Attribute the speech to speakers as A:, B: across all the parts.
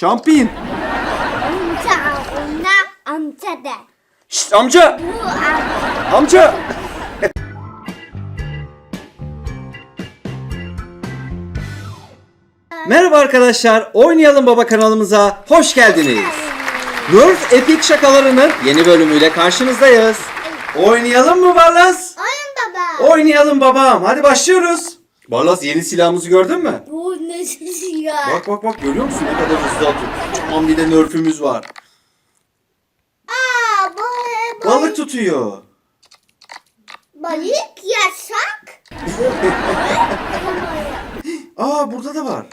A: Şampiyon.
B: Amca ona amca de.
A: Şşt amca.
B: Bu amca.
A: Amca. Merhaba arkadaşlar. Oynayalım Baba kanalımıza hoş geldiniz. Nerf Epic şakalarının yeni bölümüyle karşınızdayız. Oynayalım mı Barlas?
B: Oyun baba.
A: Oynayalım babam. Hadi başlıyoruz. Barlas yeni silahımızı gördün mü?
B: Bu ne ya?
A: Bak bak bak görüyor musun ne kadar hızlı atıyor. Tamam bir de Nerf'ümüz var.
B: Aa balık.
A: Balık tutuyor.
B: Balık yasak.
A: Aa burada da var.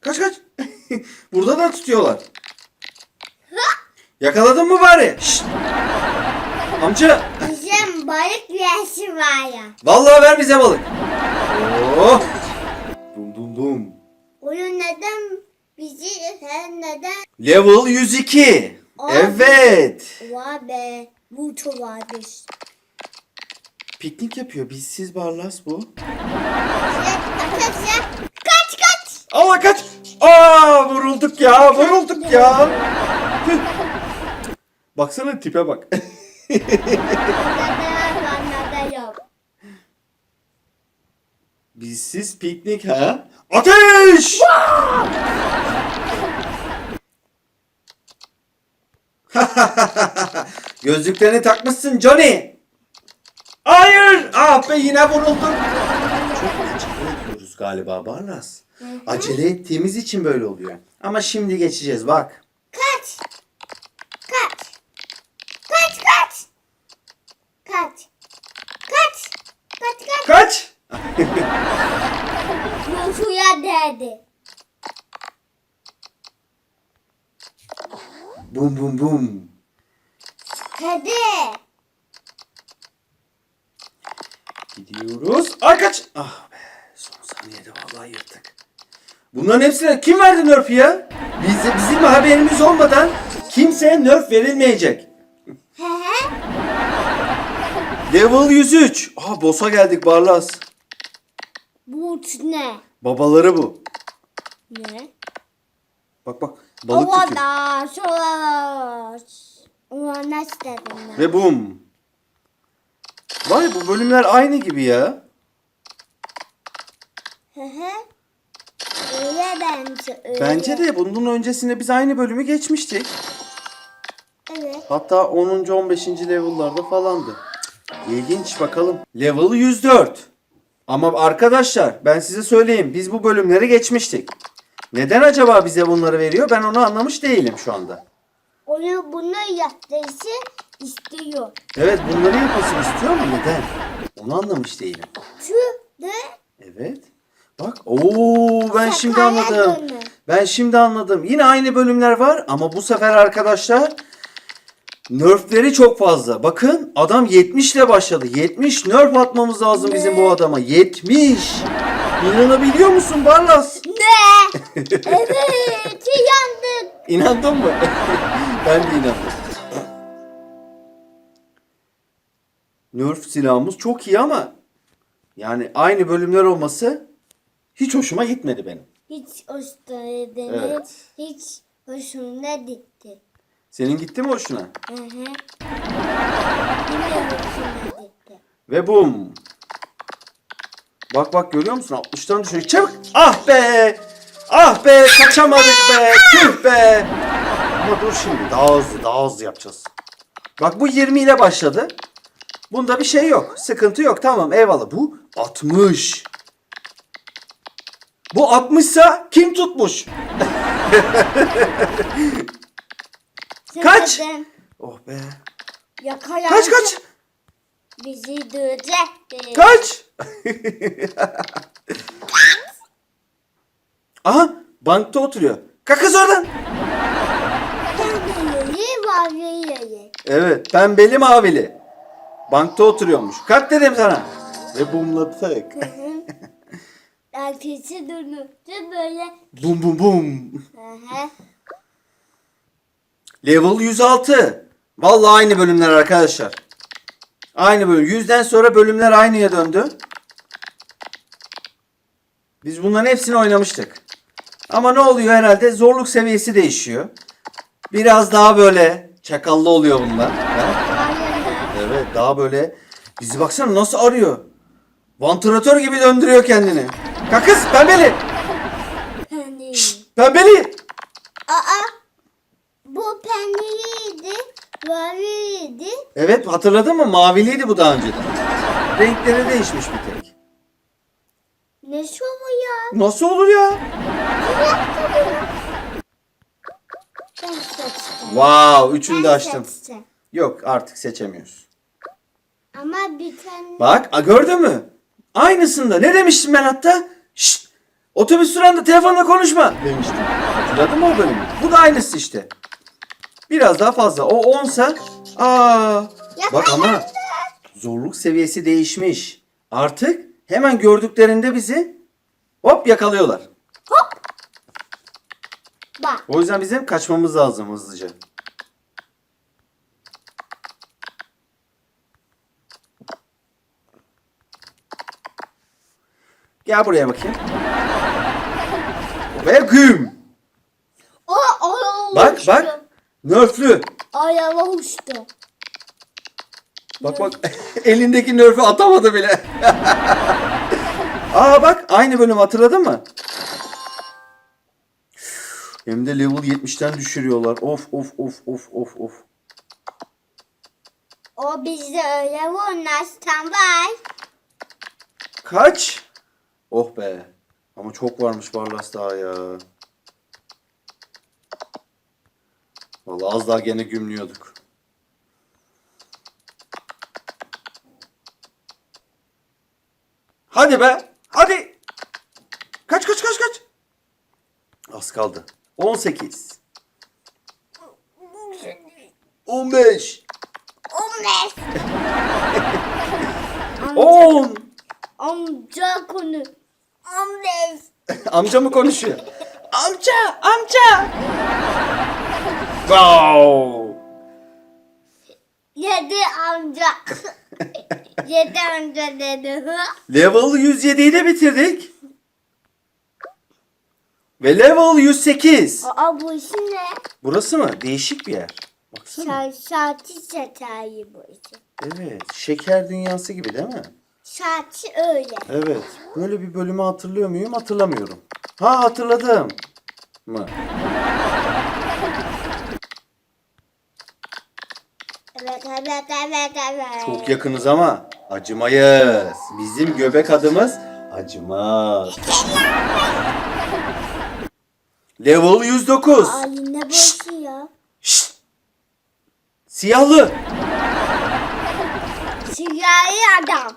A: Kaç kaç. burada da tutuyorlar. Yakaladın mı bari? Şşt. Amca.
B: Bizim balık yesi var ya.
A: Vallahi ver bize balık. Oh. Dum dum dum.
B: Oyun neden bizi sen neden
A: Level 102.
B: Abi.
A: Evet.
B: var be bu çok varmış.
A: Piknik yapıyor. Bizsiz Barlas bu.
B: Arkadaşlar kaç kaç.
A: Allah kaç. Aa vurulduk ya. Vurulduk ya. Baksana tipe bak.
B: Bana bana da yok.
A: Bizsiz piknik ha? Ateş! Gözlüklerini takmışsın Johnny. Hayır! Ah be yine vuruldum. Çok acele ediyoruz galiba Barlas. Acele ettiğimiz için böyle oluyor. Ama şimdi geçeceğiz bak.
B: Kaç. Kaç. Kaç kaç. Kaç. Kaç. Kaç kaç.
A: Kaç!
B: Değdi.
A: Bum bum bum.
B: Hadi.
A: Gidiyoruz. Ay kaç! Ah be son saniyede vallahi yırttık. Bunların hepsine kim verdi Nerf'ü ya? Biz, bizim haberimiz olmadan kimseye Nerf verilmeyecek. Level 103. Aa boss'a geldik Barlas.
B: Bu ne?
A: Babaları bu.
B: Ne?
A: Bak bak balık tutuyor.
B: Ovada. Ulan ne istedim ben?
A: Ve bum. Vay bu bölümler aynı gibi ya.
B: Hı hı. Öyle bence öyle.
A: Bence de bunun öncesinde biz aynı bölümü geçmiştik.
B: Evet.
A: Hatta 10. 15. level'larda falandı. İlginç bakalım. Level 104. Ama arkadaşlar ben size söyleyeyim biz bu bölümleri geçmiştik. Neden acaba bize bunları veriyor ben onu anlamış değilim şu anda.
B: Onu bunu yaptıysa istiyor.
A: Evet bunları yapmasını istiyor ama neden? Onu anlamış değilim.
B: Şu de
A: Evet. Bak ooo ben şimdi anladım. Ben şimdi anladım. Yine aynı bölümler var ama bu sefer arkadaşlar nerfleri çok fazla. Bakın adam 70 ile başladı. 70 nerf atmamız lazım bizim bu adama. 70. İnanabiliyor musun Barlas?
B: Ne? evet, yandık.
A: İnandın mı? ben de inandım. Nerf silahımız çok iyi ama yani aynı bölümler olması hiç hoşuma gitmedi benim.
B: Hiç hoşuna
A: Evet.
B: hiç hoşuna gitti.
A: Senin gitti mi hoşuna?
B: Hı hı. Gitti.
A: Ve bum. Bak bak görüyor musun? 60'tan düşüyor. Çabuk. Ah be. Ah be kaçamadık be. Tüh be. Ama dur şimdi daha hızlı daha hızlı yapacağız. Bak bu 20 ile başladı. Bunda bir şey yok. Sıkıntı yok. Tamam eyvallah. Bu 60. Bu 60 sa kim tutmuş? Kaç? Oh be.
B: Yakalandı.
A: Kaç kaç.
B: Bizi dövecekti.
A: Kaç? Aha bankta oturuyor. Kalk kız oradan.
B: Var yeri.
A: Evet pembeli mavili. Bankta oturuyormuş. Kalk dedim sana. Ve bumladık.
B: Ertesi dönüktü böyle.
A: bum bum bum.
B: Hı hı.
A: Level 106. Vallahi aynı bölümler arkadaşlar. Aynı bölüm. Yüzden sonra bölümler aynıya döndü. Biz bunların hepsini oynamıştık. Ama ne oluyor herhalde? Zorluk seviyesi değişiyor. Biraz daha böyle çakallı oluyor bunlar. Evet daha böyle bizi baksana nasıl arıyor. Vantilatör gibi döndürüyor kendini. Kakız pembeli.
B: Peynir.
A: Pembeli.
B: Aa. Bu peyniriydi. Maviydi.
A: Evet hatırladın mı? Maviliydi bu daha önceden. Renkleri değişmiş bir tek.
B: Ne şovu ya?
A: Nasıl olur ya?
B: Ben seçtim.
A: Wow, üçünü de
B: Ben
A: açtım.
B: seçtim.
A: Yok artık seçemiyoruz.
B: Ama bir tane...
A: Bak a, gördün mü? Aynısında. Ne demiştim ben hatta? Şşt! Otobüs durağında telefonla konuşma demiştim. Hatırladın mı o bölümü? Bu da aynısı işte. Biraz daha fazla. O 10 sa aa bak ama zorluk seviyesi değişmiş. Artık hemen gördüklerinde bizi hop yakalıyorlar.
B: Bak.
A: O yüzden bizim kaçmamız lazım hızlıca. Gel buraya bakayım. Ve güm. Bak bak. Nörflü.
B: Ayağı uçtu.
A: Bak bak. Elindeki nörfü atamadı bile. Aa bak aynı bölüm hatırladın mı? Hem de level 70'ten düşürüyorlar. Of of of of of of.
B: O bizde öyle vurmazsan var.
A: Kaç? Oh be. Ama çok varmış Barlas daha ya. Vallahi az daha gene gümlüyorduk. Hadi be. Hadi. Kaç kaç kaç kaç. Az kaldı. 18. 15.
B: Omles.
A: 10.
B: Amca konu. Omles.
A: Amca mı konuşuyor? Amca, amca. Wow.
B: Yedi amca. Yedi amca dedi.
A: Level 107'yi de bitirdik. Ve level 108.
B: Aa bu işin ne?
A: Burası mı? Değişik bir yer. Baksana.
B: Şa şartı şekerli bu işin.
A: Evet. Şeker dünyası gibi değil mi?
B: Şartı öyle.
A: Evet. Böyle bir bölümü hatırlıyor muyum? Hatırlamıyorum. Ha hatırladım. Mı?
B: Evet evet evet evet.
A: Çok yakınız ama acımayız. Bizim göbek adımız acımaz. Level 109.
B: Ay ne boşu ya.
A: Şşt! Siyahlı.
B: Siyahi adam.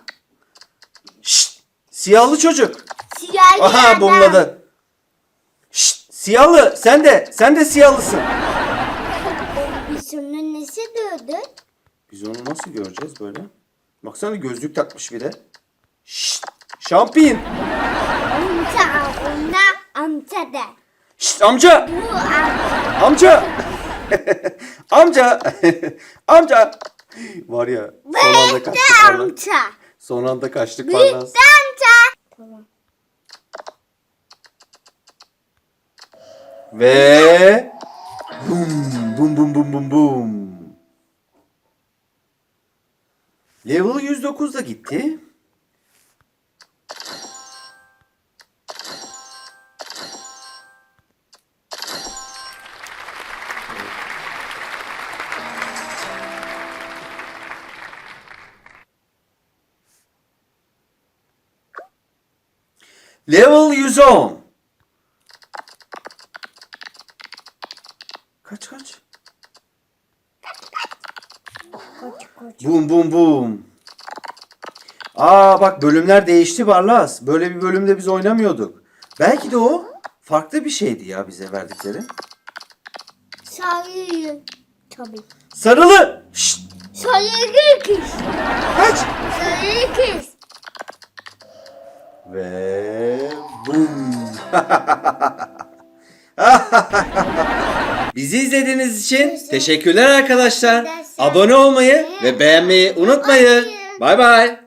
A: Şşt! Siyahlı çocuk.
B: Siyahi
A: Aha
B: adam.
A: bomladı. Şşt! Siyahlı sen de sen de siyahlısın.
B: Dövdü?
A: Biz onu nasıl göreceğiz böyle? Baksana gözlük takmış bir de. Şşt! Şampiyon.
B: Amca ona amca de.
A: Şşt amca.
B: Bu amca.
A: Amca. amca. amca. Var ya son anda
B: Büyük
A: kaçtık
B: de amca.
A: Son anda kaçtık
B: Büyük de amca. Tamam.
A: Ve bum bum bum bum bum bum. Level 109 da gitti. Level 110. Kaç kaç?
B: Koç koç.
A: Bum bum bum. Aa bak bölümler değişti Barlas. Böyle bir bölümde biz oynamıyorduk. Belki de o farklı bir şeydi ya bize verdikleri.
B: Sarıyı. Tabii.
A: Sarılı. Şşt,
B: Sarıyı kız.
A: kaç.
B: Sarıyı kız.
A: Ve bum. Bizi izlediğiniz için teşekkürler arkadaşlar. Abone olmayı ve beğenmeyi unutmayın. Bay bay.